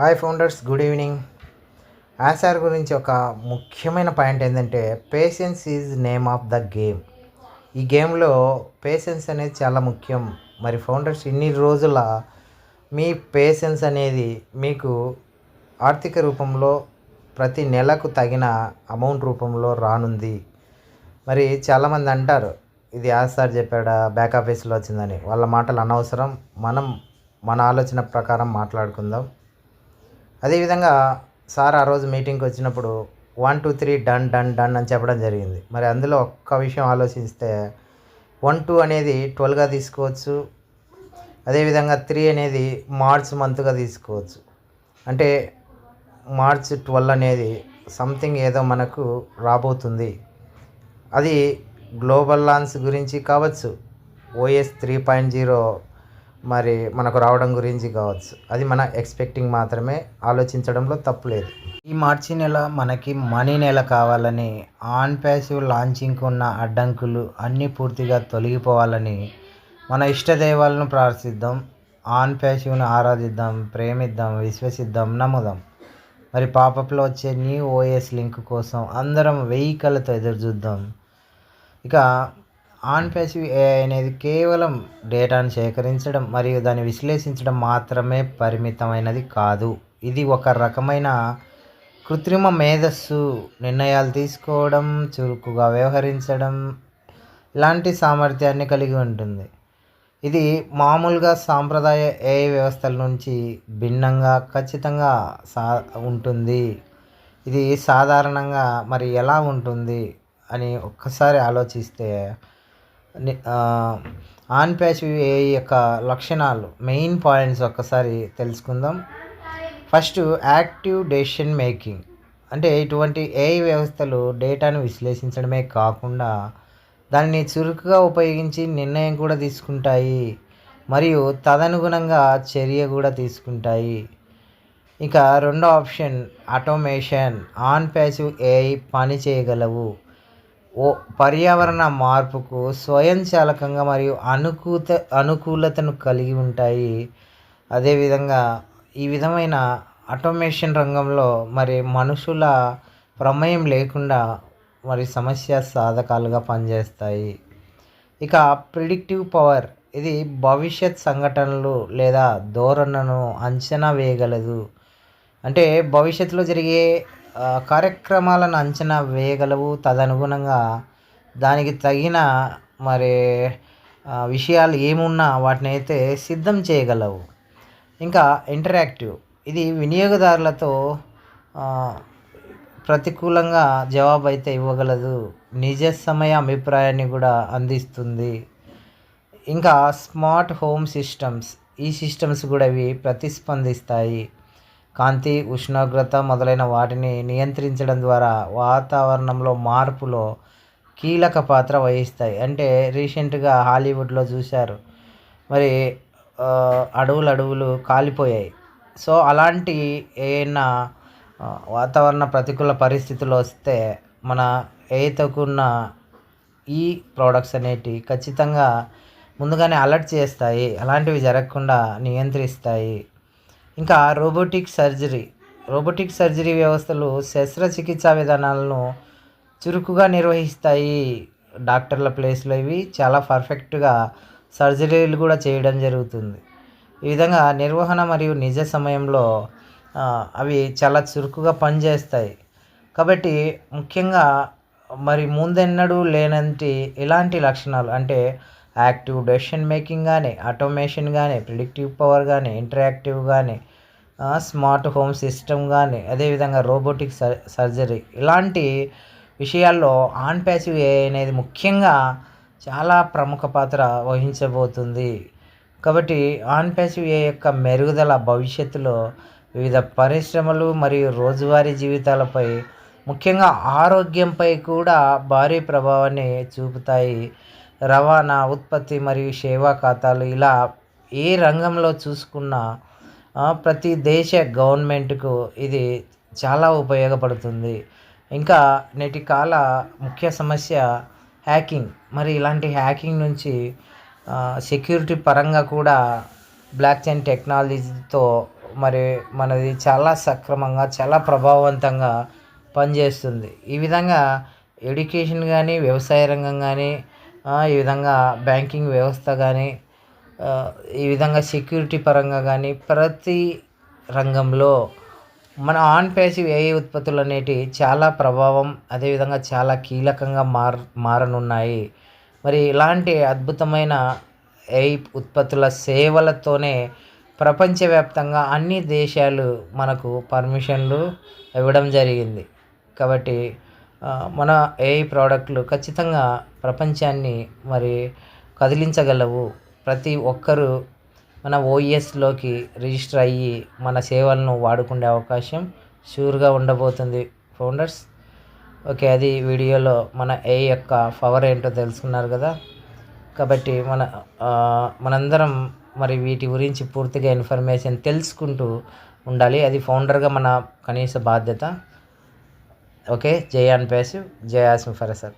Hi founders good evening ఆసార్ గురించి ఒక ముఖ్యమైన పాయింట్ ఏంటంటే patience is name of the game ఈ గేమ్లో పేషెన్స్ అనేది చాలా ముఖ్యం. మరి ఫౌండర్స్ ఇన్ని రోజుల మీ పేషెన్స్ అనేది మీకు ఆర్థిక రూపంలో ప్రతి నెలకు తగిన అమౌంట్ రూపంలో రానుంది. మరి చాలామంది అంటారు ఇది యాజ్ సార్ చెప్పాడా బ్యాక్ ఆఫీస్లో వచ్చిందని. వాళ్ళ మాటలు అనవసరం. మనం మన ఆలోచన ప్రకారం మాట్లాడుకుందాం. అదేవిధంగా సార్ ఆ రోజు మీటింగ్కి వచ్చినప్పుడు one two three done done done అని చెప్పడం జరిగింది. మరి అందులో ఒక్క విషయం ఆలోచిస్తే వన్ టూ అనేది ట్వెల్వ్గా తీసుకోవచ్చు. అదేవిధంగా త్రీ అనేది మార్చ్ మంత్గా తీసుకోవచ్చు. అంటే మార్చ్ ట్వెల్వ్ అనేది సంథింగ్ ఏదో మనకు రాబోతుంది. అది గ్లోబల్ లాన్స్ గురించి కావచ్చు. ఓఎస్ త్రీ పాయింట్ జీరో మరి మనకు రావడం గురించి కావచ్చు. అది మన ఎక్స్పెక్టింగ్ మాత్రమే. ఆలోచించడంలో తప్పు లేదు. ఈ మార్చి నెల మనకి మనీ నెల కావాలని ఆన్ ప్యాసివ్ లాంచింగ్కి ఉన్న అడ్డంకులు అన్నీ పూర్తిగా తొలగిపోవాలని మన ఇష్టదైవాలను ప్రార్థిద్దాం. ఆన్ ప్యాసివ్ను ఆరాధిద్దాం ప్రేమిద్దాం విశ్వసిద్దాం నమ్ముదాం. మరి పాపప్లో వచ్చే న్యూ ఓఎస్ లింక్ కోసం అందరం వెయ్యి కళ్ళతో ఎదురు చూద్దాం ఇక ఆన్ ప్యాసివ్ ఏఐ అనేది కేవలం డేటాను సేకరించడం మరియు దాన్ని విశ్లేషించడం మాత్రమే పరిమితమైనది కాదు. ఇది ఒక రకమైన కృత్రిమ మేధస్సు నిర్ణయాలు తీసుకోవడం చురుకుగా వ్యవహరించడం ఇలాంటి సామర్థ్యాన్ని కలిగి ఉంటుంది. ఇది మామూలుగా సాంప్రదాయ ఏఐ వ్యవస్థల నుంచి భిన్నంగా ఖచ్చితంగా సా ఉంటుంది. ఇది సాధారణంగా మరి ఎలా ఉంటుంది అని ఒక్కసారి ఆలోచిస్తే ఆన్ ప్యాచ్ ఏఐ యొక్క లక్షణాలు మెయిన్ పాయింట్స్ ఒక్కసారి తెలుసుకుందాం. First active decision making. అంటే ఇటువంటి ఏఐ వ్యవస్థలు డేటాను విశ్లేషించడమే కాకుండా దానిని చురుకుగా ఉపయోగించి నిర్ణయం కూడా తీసుకుంటాయి. మరియు తదనుగుణంగా చర్య కూడా తీసుకుంటాయి. ఇక రెండో option automation. On passive AI పని చేయగలవు. ఓ పర్యావరణ మార్పుకు స్వయంచాలకంగా మరియు అనుకూత అనుకూలతను కలిగి ఉంటాయి. అదేవిధంగా ఈ విధమైన ఆటోమేషన్ రంగంలో మరి మనుషుల ప్రమేయం లేకుండా మరి సమస్య సాధకాలుగా పనిచేస్తాయి. ఇక ప్రిడిక్టివ్ పవర్ ఇది భవిష్యత్ సంఘటనలు లేదా ధోరణను అంచనా వేయగలదు. అంటే భవిష్యత్తులో జరిగే కార్యక్రమాలను అంచనా వేయగలవు. తదనుగుణంగా దానికి తగిన మరి విషయాలు ఏమున్నా వాటిని అయితే సిద్ధం చేయగలవు. ఇంకా ఇంటరాక్టివ్. ఇది వినియోగదారులతో ప్రతికూలంగా జవాబు అయితే ఇవ్వగలదు. నిజ సమయ అభిప్రాయాన్ని కూడా అందిస్తుంది. ఇంకా స్మార్ట్ హోమ్ సిస్టమ్స్. ఈ సిస్టమ్స్ కూడా ఇవి ప్రతిస్పందిస్తాయి. కాంతి ఉష్ణోగ్రత మొదలైన వాటిని నియంత్రించడం ద్వారా వాతావరణంలో మార్పులో కీలక పాత్ర వహిస్తాయి. అంటే రీసెంట్గా హాలీవుడ్లో చూశారు. మరి అడవులు అడవులు కాలిపోయాయి. సో అలాంటి ఏమైనా వాతావరణ ప్రతికూల పరిస్థితులు వస్తే మన ఏతకున్న ఈ ప్రోడక్ట్స్ అనేటివి ఖచ్చితంగా ముందుగానే అలర్ట్ చేస్తాయి. అలాంటివి జరగకుండా నియంత్రిస్తాయి. ఇంకా రోబోటిక్ సర్జరీ. రోబోటిక్ సర్జరీ వ్యవస్థలు శస్త్రచికిత్సా విధానాలను చురుకుగా నిర్వహిస్తాయి. డాక్టర్ల ప్లేస్లో ఇవి చాలా పర్ఫెక్ట్గా సర్జరీలు కూడా చేయడం జరుగుతుంది. ఈ విధంగా నిర్వహణ మరియు నిజ సమయంలో అవి చాలా చురుకుగా పనిచేస్తాయి. కాబట్టి ముఖ్యంగా మరి ముందెన్నడూ లేనంటి ఇలాంటి లక్షణాలు అంటే యాక్టివ్ డెసిషన్ మేకింగ్ కానీ ఆటోమేషన్ కానీ ప్రిడిక్టివ్ పవర్ కానీ ఇంటరాక్టివ్ కానీ స్మార్ట్ హోమ్ సిస్టమ్ కానీ అదేవిధంగా రోబోటిక్ సర్జరీ ఇలాంటి విషయాల్లో ఆన్ ప్యాసివ్ ఏ అనేది ముఖ్యంగా చాలా ప్రముఖ పాత్ర వహించబోతుంది. కాబట్టి ఆన్ ప్యాసివ్ ఏ యొక్క మెరుగుదల భవిష్యత్తులో వివిధ పరిశ్రమలు మరియు రోజువారీ జీవితాలపై ముఖ్యంగా ఆరోగ్యంపై కూడా భారీ ప్రభావాన్ని చూపుతాయి. రవాణా ఉత్పత్తి మరియు సేవా ఖాతాలు ఇలా ఏ రంగంలో చూసుకున్నా ప్రతి దేశ గవర్నమెంట్కు ఇది చాలా ఉపయోగపడుతుంది. ఇంకా నేటి కాల ముఖ్య సమస్య హ్యాకింగ్. మరి ఇలాంటి హ్యాకింగ్ నుంచి సెక్యూరిటీ పరంగా కూడా బ్లాక్ చైన్ టెక్నాలజీతో మరి మనది చాలా సక్రమంగా చాలా ప్రభావవంతంగా పనిచేస్తుంది. ఈ విధంగా ఎడ్యుకేషన్ కానీ వ్యవసాయ రంగం కానీ ఈ విధంగా బ్యాంకింగ్ వ్యవస్థ కానీ ఈ విధంగా సెక్యూరిటీ పరంగా కానీ ప్రతి రంగంలో మన ఆన్ పేసివ్ ఏఐ ఉత్పత్తులు అనేటివి చాలా ప్రభావం అదేవిధంగా చాలా కీలకంగా మార్ మారనున్నాయి. మరి ఇలాంటి అద్భుతమైన ఏఐ ఉత్పత్తుల సేవలతోనే ప్రపంచవ్యాప్తంగా అన్ని దేశాలు మనకు పర్మిషన్లు ఇవ్వడం జరిగింది. కాబట్టి మన ఏఐ ప్రోడక్ట్లు ఖచ్చితంగా ప్రపంచాన్ని మరి కదిలించగలవు. ప్రతి ఒక్కరూ మన ఓఎస్లోకి రిజిస్టర్ అయ్యి మన సేవలను వాడుకునే అవకాశం షూర్గా ఉండబోతుంది. ఫౌండర్స్ ఓకే అది వీడియోలో మన ఏఐ యొక్క పవర్ ఏంటో తెలుసుకున్నారు కదా. కాబట్టి మన మనందరం మరి వీటి గురించి పూర్తిగా ఇన్ఫర్మేషన్ తెలుసుకుంటూ ఉండాలి. అది ఫౌండర్గా మన కనీస బాధ్యత. ఓకే జై అని పేసివ్ జై ఆసిమ్ ఫర్ సార్